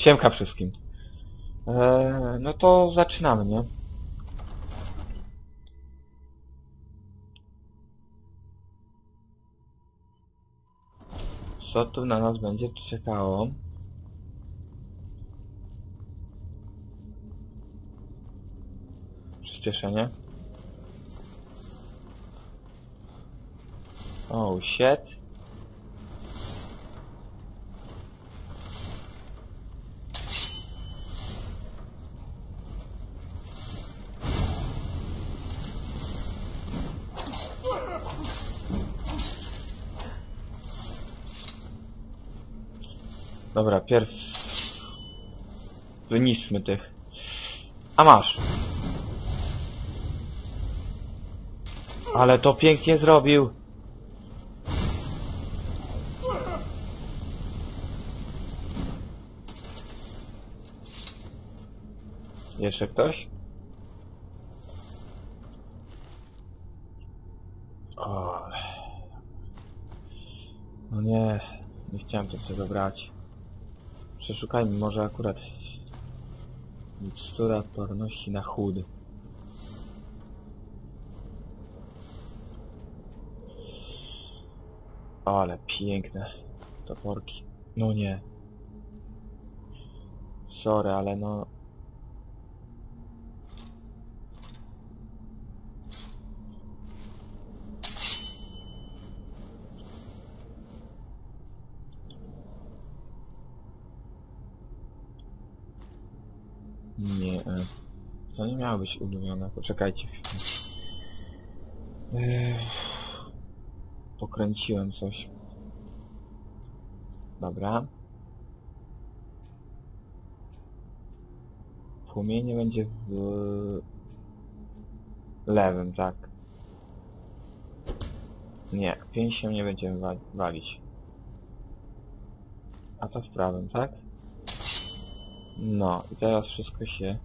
Siemka wszystkim. Eee, no to zaczynamy, nie? Co tu na nas będzie czekało? Przyspieszenie. Oh shit. Dobra, pierw... Wyniszczmy tych. A masz! Ale to pięknie zrobił! Jeszcze ktoś? O. No nie, nie chciałem tego brać. Przeszukajmy może akurat mikstura odporności na chłód. Ale piękne toporki. No nie. Sorry, ale no... Nie. e, To nie miało być ulubione. Poczekajcie chwilę. Ech, Pokręciłem coś. Dobra. Płomienie będzie w lewym, tak. Nie, pięścią nie będziemy wa walić. A to w prawym, tak? No, i teraz wszystko się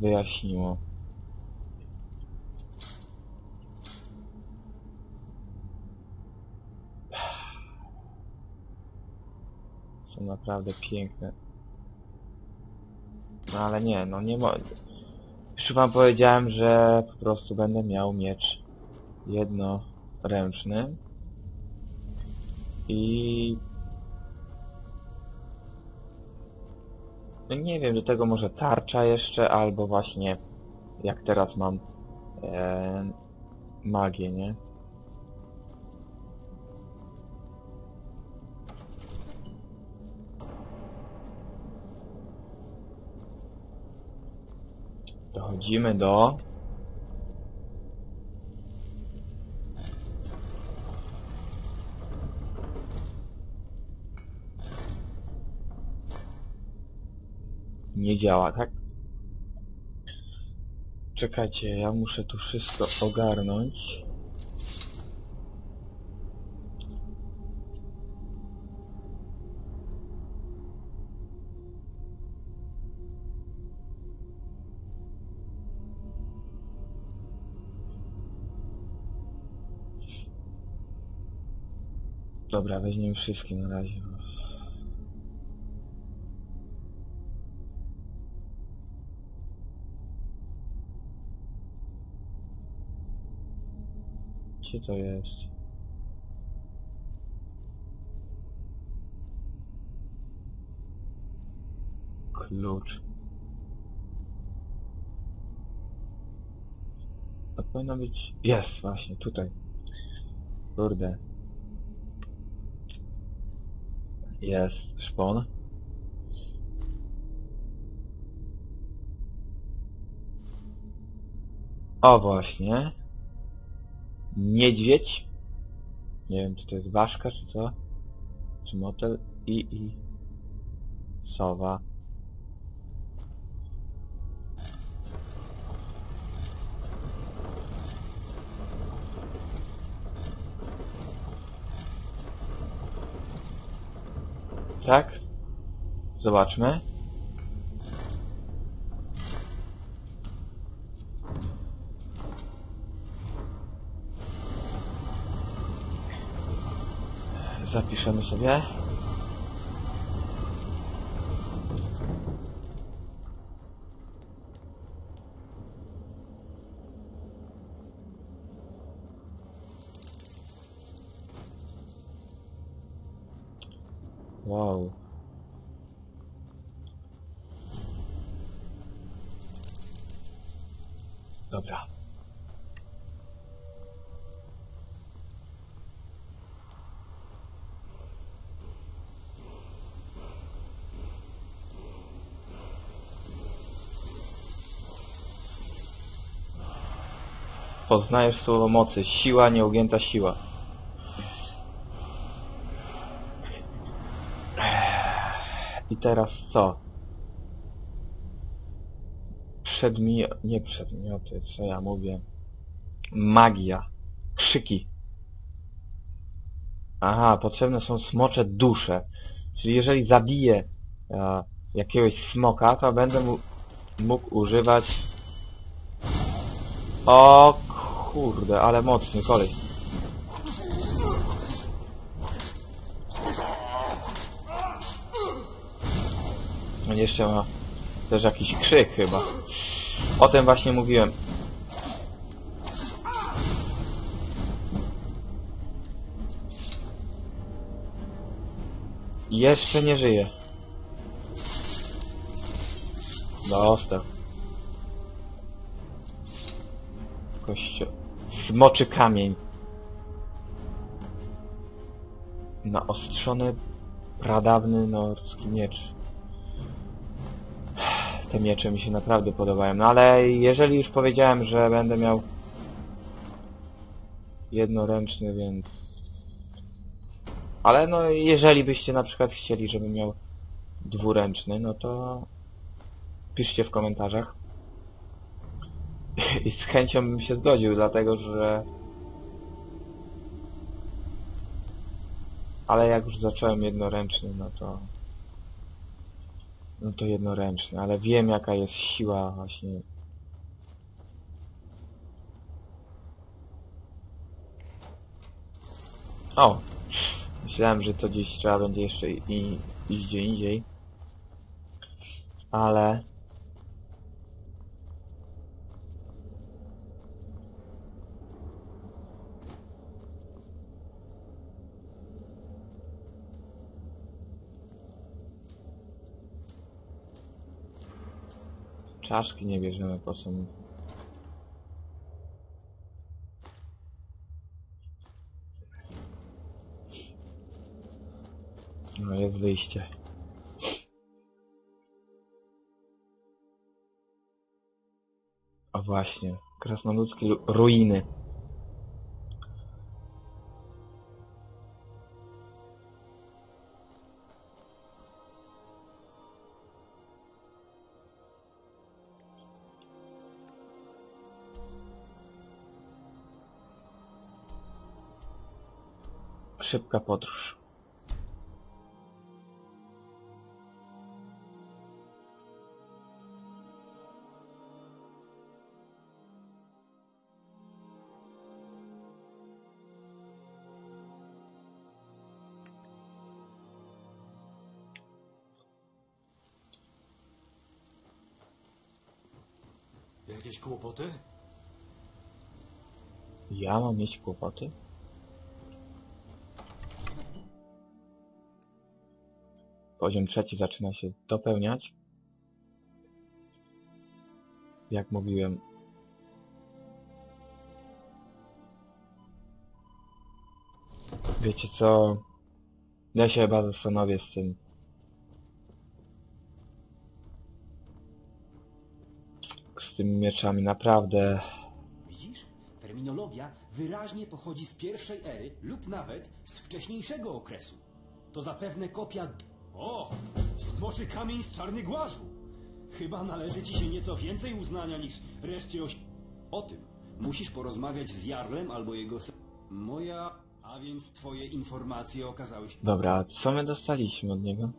wyjaśniło. Są naprawdę piękne. No ale nie, no nie mo... Już wam powiedziałem, że po prostu będę miał miecz jednoręczny. I No nie wiem, do tego może tarcza jeszcze, albo właśnie jak teraz mam e, magię, nie? Dochodzimy do... Nie działa, tak? Czekajcie, ja muszę tu wszystko ogarnąć. Dobra, weźmiemy wszystkie na razie. Gdzie to jest? Klucz. To powinno być... Jest, właśnie, tutaj. Kurde. Jest szpon. O właśnie. Niedźwiedź. Nie wiem, czy to jest ważka, czy co. Czy motel. I, i... Sowa. Tak? Zobaczmy. Zapiszemy sobie. Wow. Poznajesz słowo mocy. Siła, nieugięta siła. I teraz co? Przedmio... nie przedmioty, co ja mówię? Magia. Krzyki. Aha, potrzebne są smocze dusze. Czyli jeżeli zabiję e, jakiegoś smoka, to będę mógł używać... O kurde, ale mocny koleś. On jeszcze ma też jakiś krzyk chyba. O tym właśnie mówiłem. Jeszcze nie żyje. Dostał. Kościo... Smoczy kamień. Naostrzony, pradawny norski miecz. Te miecze mi się naprawdę podobają. No ale jeżeli już powiedziałem, że będę miał jednoręczny, więc... Ale no jeżeli byście na przykład chcieli, żebym miał dwuręczny, no to piszcie w komentarzach. I z chęcią bym się zgodził, dlatego że... Ale jak już zacząłem jednoręczny, no to... No to jednoręczny, ale wiem jaka jest siła właśnie... O! Myślałem, że to gdzieś trzeba będzie jeszcze i, iść gdzie indziej. Ale... Czaszki nie bierzemy po co mi. No jest wyjście. O właśnie, krasnoludzkie ru- ruiny. Szybka podróż. Jakieś kłopoty? Ja mam mieć kłopoty? Poziom trzeci zaczyna się dopełniać. Jak mówiłem. Wiecie co? Ja się chyba zastanowię z tym. Z tymi mieczami, naprawdę. Widzisz? Terminologia wyraźnie pochodzi z pierwszej ery lub nawet z wcześniejszego okresu. To zapewne kopia... O! Smoczy kamień z czarny głazzu! Chyba należy ci się nieco więcej uznania niż reszcie oś... O tym musisz porozmawiać z Jarlem albo jego... Moja... A więc twoje informacje okazały się... Dobra, co my dostaliśmy od niego?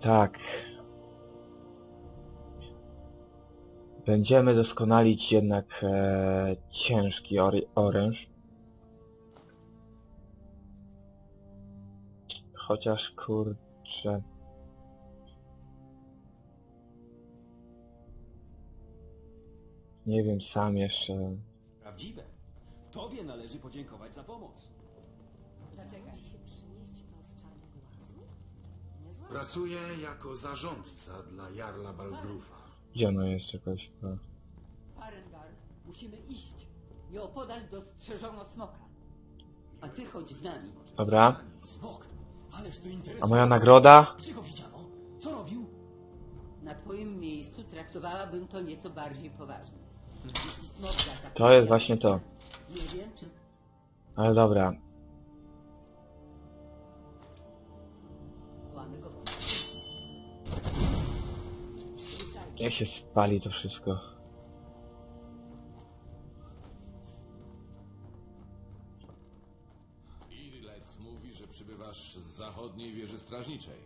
Tak. Będziemy doskonalić jednak e, ciężki or oręż. Chociaż kurczę. Nie wiem sam jeszcze. Prawdziwe. tobie należy podziękować za pomoc. Zaczekaj się przynieść to z czarnego łazu? Niezła. Pracuję jako zarządca dla Jarla Balgrufa. Gdzie ono jest chyba? Farengar, musimy iść. Nieopodal dostrzeżono smoka. A ty chodź z nami. Dobra. Smok, A moja nagroda? Gdzie go widziano? Co robił? Na twoim miejscu traktowałabym to nieco bardziej poważnie. Jeśli smok zaatakuje... To jest właśnie to. Nie wiem, czy... Ale dobra. Łamy go. Ruszaj. Niech się spali to wszystko. Mówi, że przybywasz z zachodniej wieży strażniczej.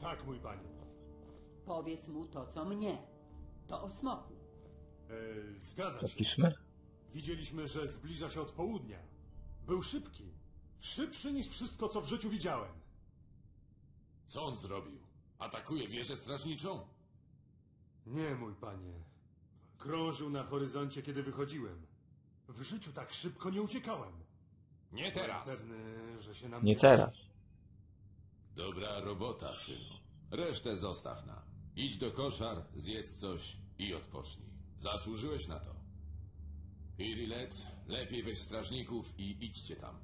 Tak, mój panie. Powiedz mu to, co mnie. To o smoku. E, zgadza się. Widzieliśmy, że zbliża się od południa. Był szybki. Szybszy niż wszystko, co w życiu widziałem. Co on zrobił? Atakuje wieżę strażniczą? Nie, mój panie. Krążył na horyzoncie, kiedy wychodziłem. W życiu tak szybko nie uciekałem. Nie teraz! Pewny, że się nam Nie teraz. Dobra robota, synu. Resztę zostaw nam. Idź do koszar, zjedz coś i odpocznij. Zasłużyłeś na to. Irilet, lepiej weź strażników i idźcie tam.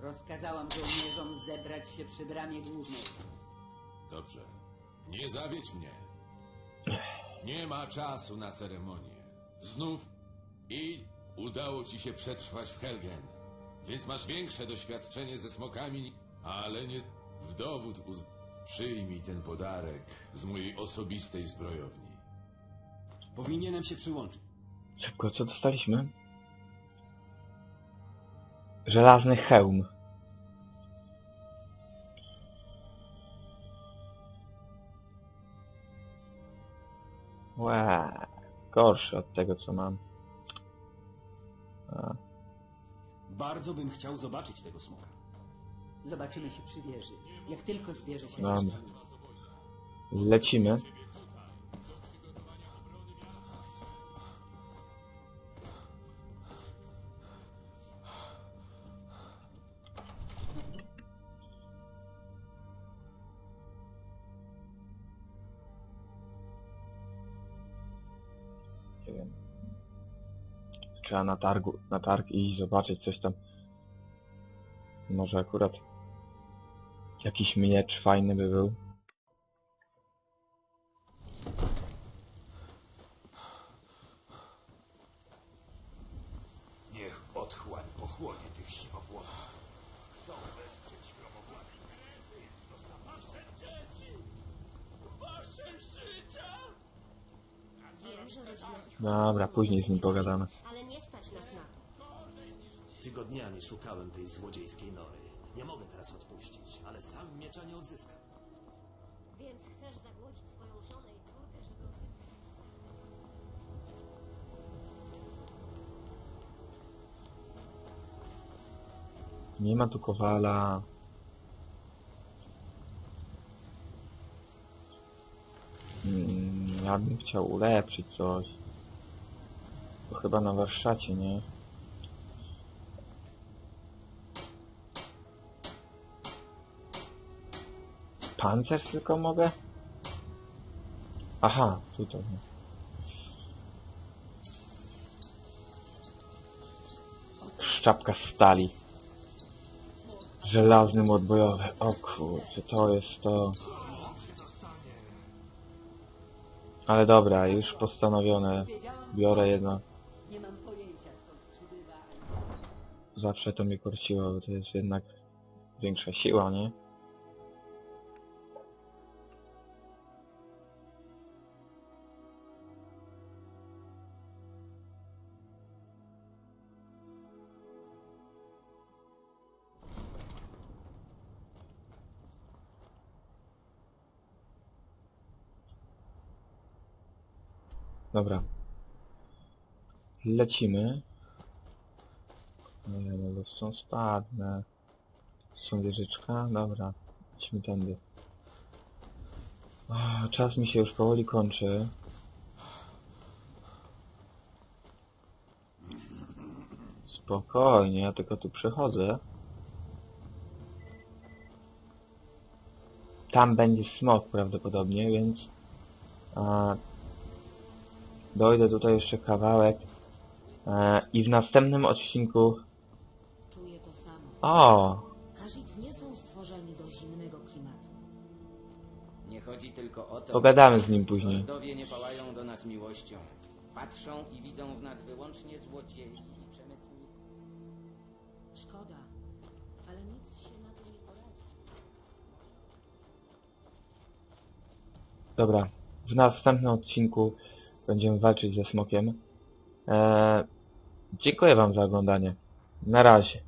Rozkazałam żołnierzom zebrać się przy bramie głównej. Dobrze. Nie zawiedź mnie. Nie ma czasu na ceremonię. Znów i udało ci się przetrwać w Helgen. Więc masz większe doświadczenie ze smokami, ale nie w dowód uz... Przyjmij ten podarek z mojej osobistej zbrojowni. Powinienem się przyłączyć. Szybko, co dostaliśmy? Żelazny hełm. Łe, gorszy od tego co mam. A, Bardzo bym chciał zobaczyć tego smoka. Zobaczymy się przy wieży. Jak tylko zbierze się... dobra. Lecimy. Trzeba na targu, na targ iść zobaczyć coś tam. Może akurat jakiś miecz fajny by był. Niech otchłań pochłonie tych siwowłosów. Chcą wesprzeć gromowładnych. Wiem, że rodzina Dobra, później z nim pogadamy. ale nie stać nas na to. Tygodniami szukałem tej złodziejskiej nory. Nie mogę teraz odpuścić, ale sam miecza nie odzyskam. Więc chcesz zagłodzić swoją żonę i córkę, żeby odzyskać Nie ma tu kowala. Mm, ja bym chciał ulepszyć coś. To chyba na warsztacie, nie? Pancerz tylko mogę? Aha, tutaj. Szczapka stali. Żelazny młot bojowy. O kurczę, to jest to. Ale dobra, już postanowione. Biorę jedno. Zawsze to mnie korciło, bo to jest jednak większa siła, nie? Dobra. Lecimy. Nie, no są spadne. Są wieżyczka? Dobra. Idźmy tędy. O, czas mi się już powoli kończy. Spokojnie, ja tylko tu przechodzę. Tam będzie smok prawdopodobnie, więc... A, dojdę tutaj jeszcze kawałek. E, I w następnym odcinku... Czuję to samo. O! Kazit nie są stworzeni do zimnego klimatu. Nie chodzi tylko o to. Pogadamy z nim później. Lordowie nie pałają do nas miłością. Patrzą i widzą w nas wyłącznie złodziei i przemytników. Szkoda, ale nic się na to nie poradzi. Dobra, w następnym odcinku będziemy walczyć ze smokiem. Eee, dziękuję wam za oglądanie. Na razie.